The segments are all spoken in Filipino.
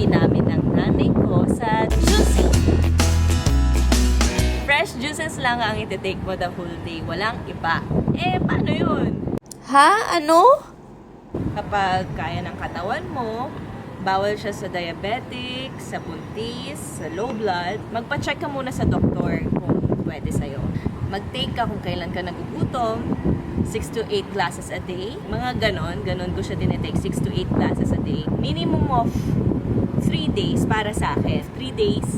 recipe namin ng nanay ko sa juicy. Fresh juices lang ang iti-take mo the whole day. Walang iba. Eh, paano yun? Ha? Ano? Kapag kaya ng katawan mo, bawal siya sa diabetic, sa buntis, sa low blood, magpa-check ka muna sa doktor kung pwede sa'yo. Mag-take ka kung kailan ka nagugutom, 6 to 8 glasses a day. Mga ganon, ganon ko siya tinitake, 6 to 8 glasses a day. Minimum of 3 days para sa akin. 3 days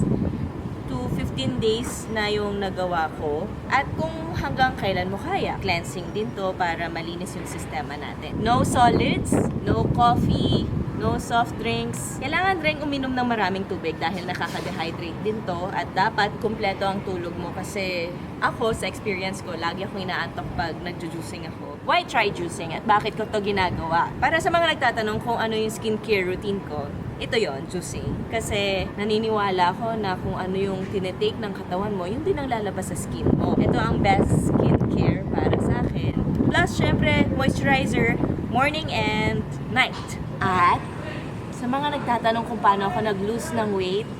to 15 days na yung nagawa ko. At kung hanggang kailan mo kaya, cleansing din to para malinis yung sistema natin. No solids, no coffee, no soft drinks. Kailangan rin uminom ng maraming tubig dahil nakaka-dehydrate din to at dapat kumpleto ang tulog mo kasi ako sa experience ko, lagi ako inaantok pag nagjo-juicing ako. Why try juicing at bakit ko to ginagawa? Para sa mga nagtatanong kung ano yung skincare routine ko, ito yon juicing. Kasi naniniwala ko na kung ano yung tinetake ng katawan mo, yun din ang lalabas sa skin mo. Ito ang best skincare para sa akin. Plus, syempre, moisturizer, morning and night. At, sa mga nagtatanong kung paano ako nag-lose ng weight,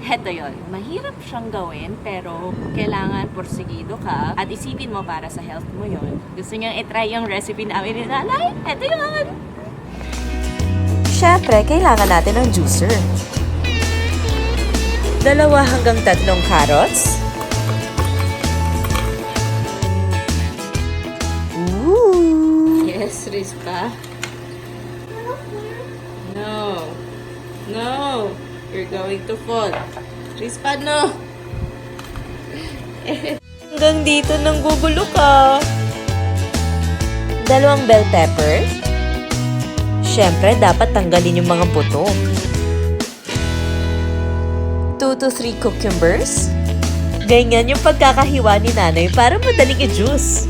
Heto yon. Mahirap siyang gawin, pero kailangan porsigido ka at isipin mo para sa health mo yon. Gusto niyang itry yung recipe namin ni Nanay? Heto yon. Siyempre, kailangan natin ng juicer. Dalawa hanggang tatlong carrots. Ooh! Yes, Rispa. No. No. You're going to fall. Rispa, no. Hanggang dito nang gugulo ka. Dalawang bell pepper. Siyempre, dapat tanggalin yung mga buto. 2 to 3 cucumbers. Ganyan yung pagkakahiwa ni nanay para madaling i-juice.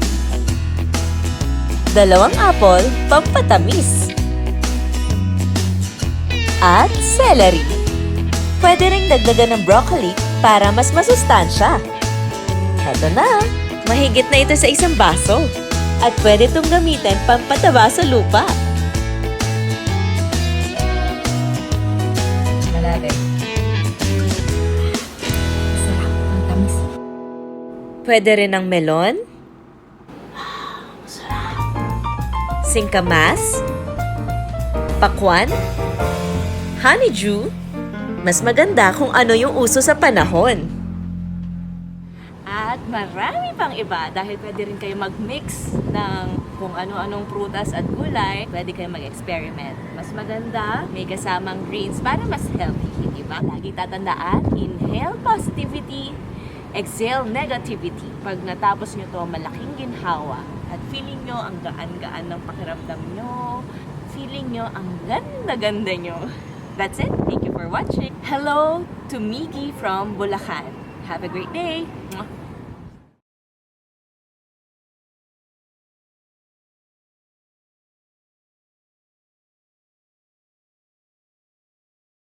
Dalawang apple, pampatamis. At celery. Pwede ring dagdagan ng broccoli para mas masustansya. Eto na, mahigit na ito sa isang baso. At pwede itong gamitin pampataba sa lupa. Ang. Pwede rin ng melon. Singkamas. Pakwan. Honeydew. Mas maganda kung ano yung uso sa panahon. At marami pang iba dahil pwede rin kayo mag-mix ng kung ano-anong prutas at gulay. Pwede kayo mag-experiment. Mas maganda, may kasamang greens para mas healthy, di ba? Lagi tatandaan, inhale positivity, exhale negativity. Pag natapos nyo to, malaking ginhawa at feeling nyo ang gaan-gaan ng pakiramdam nyo, feeling nyo ang ganda-ganda nyo. That's it. Thank you for watching. Hello to Miggy from Bulacan. Have a great day.